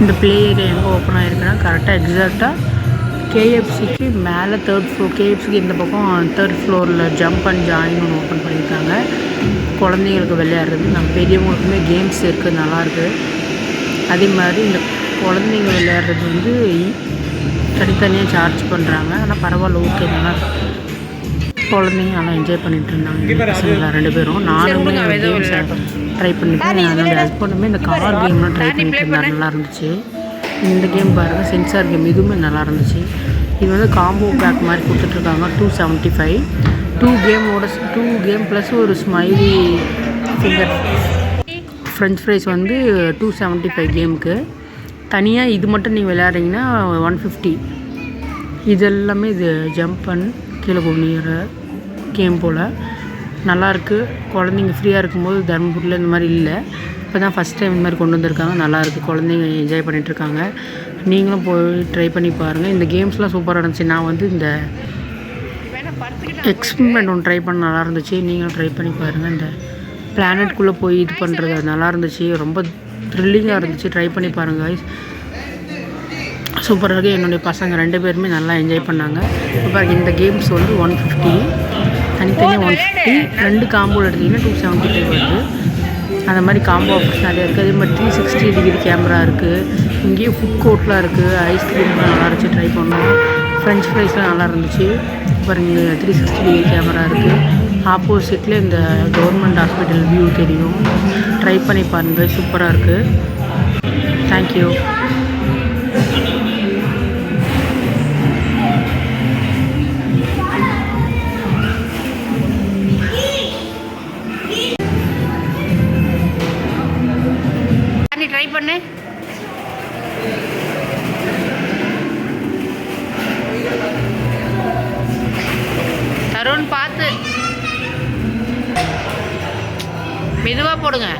இந்த play area எங்கே open ஆகிருக்குன்னா கரெக்டாக எக்ஸாக்டாக கேஎஃப்சிக்கு மேலே தேர்ட் ஃப்ளோர் கேஎஃப்சிக்கு இந்த பக்கம் தேர்ட் ஃப்ளோரில் ஜம்ப் அண்ட் ஜாயின் ஒன்று ஓப்பன் பண்ணியிருக்காங்க. குழந்தைங்களுக்கு விளையாடுறது நம்ம பெரியவங்களுக்குமே கேம்ஸ் இருக்குது நல்லாயிருக்கு அதே மாதிரி இந்த குழந்தைங்க விளையாடுறது வந்து தனித்தனியாக சார்ஜ் பண்ணுறாங்க ஆனால் பரவாயில்ல ஓகே நல்லா. குழந்தைங்க நல்லா என்ஜாய் பண்ணிட்டு இருந்தாங்க. இந்த பசங்களாம் ரெண்டு பேரும். நானுமே கேம்ஸ் ட்ரை பண்ணிட்டு என்னோடய ஹஸ்பண்டுமே இந்த கார் கேம்லாம் ட்ரை பண்ணிட்டு இருந்தாங்க நல்லா இருந்துச்சு இந்த கேம் பாருங்கள் சென்சார் கேம் இதுவுமே நல்லா இருந்துச்சு இது வந்து காம்போ பேக் மாதிரி கொடுத்துட்ருக்காங்க டூ செவன்ட்டி ஃபைவ் டூ கேமோட டூ கேம் ப்ளஸ் ஒரு ஸ்மைலி ஃபிங்கர் ஃப்ரெஞ்ச் ஃப்ரைஸ் வந்து டூ செவன்ட்டி ஃபைவ் கேமுக்கு தனியாக இது மட்டும் நீங்கள் விளையாடுறீங்கன்னா ஒன் ஃபிஃப்டி இது எல்லாமே இது ஜம்ப் பண்ணி கீழே குனிகிற கேம் போல். நல்லாயிருக்கு. குழந்தைங்க ஃப்ரீயாக இருக்கும்போது தருமபுரியில் இந்த மாதிரி இல்லை. இப்போ தான் ஃபஸ்ட் டைம் இந்த மாதிரி கொண்டு வந்திருக்காங்க. நல்லாயிருக்கு. குழந்தைங்க என்ஜாய் பண்ணிகிட்ருக்காங்க நீங்களும் போய் ட்ரை பண்ணி பாருங்கள் இந்த கேம்ஸ்லாம் சூப்பராக இருந்துச்சு. நான் வந்து இந்த எக்ஸ்பெரிமெண்ட் ஒன்று ட்ரை பண்ண நல்லா இருந்துச்சு. நீங்களும் ட்ரை பண்ணி பாருங்கள் இந்த பிளானட்குள்ளே போய் இது பண்ணுறது நல்லா இருந்துச்சு. ரொம்ப த்ரில்லிங்காக இருந்துச்சு. ட்ரை பண்ணி பாருங்கள் கைஸ் சூப்பராக இருக்குது என்னுடைய பசங்க ரெண்டு பேருமே நல்லா என்ஜாய் பண்ணாங்க. இப்போ இந்த கேம்ஸ் வந்து ஒன் ஃபிஃப்டி தனித்தனியாக ஒன் ஃபிஃப்டி ரெண்டு காம்போ எடுத்திங்கன்னா டூ செவன்ட்டி ஃபைவ் வருது. அந்த மாதிரி காம்போ ஆஃபர்ஸ் நிறையா இருக்குது அதே மாதிரி த்ரீ சிக்ஸ்டி டிகிரி கேமரா இருக்குது இங்கேயும் ஃபுட் கோர்ட்லாம் இருக்குது ஐஸ்கிரீம்லாம் நல்லா இருந்துச்சு ட்ரை பண்ணோம். ஃப்ரெஞ்ச் ஃப்ரைஸ்லாம் நல்லா இருந்துச்சு. பாருங்க த்ரீ சிக்ஸ்டி டிகிரி கேமரா இருக்குது ஆப்போசிட்டில் இந்த கவர்மெண்ட் ஹாஸ்பிட்டல் வியூ தெரியும். ட்ரை பண்ணி பாருங்கள் சூப்பராக இருக்குது தேங்க்யூ ட்ரை பண்ணு. தருண் பார்த்து மெதுவாக போடுங்க.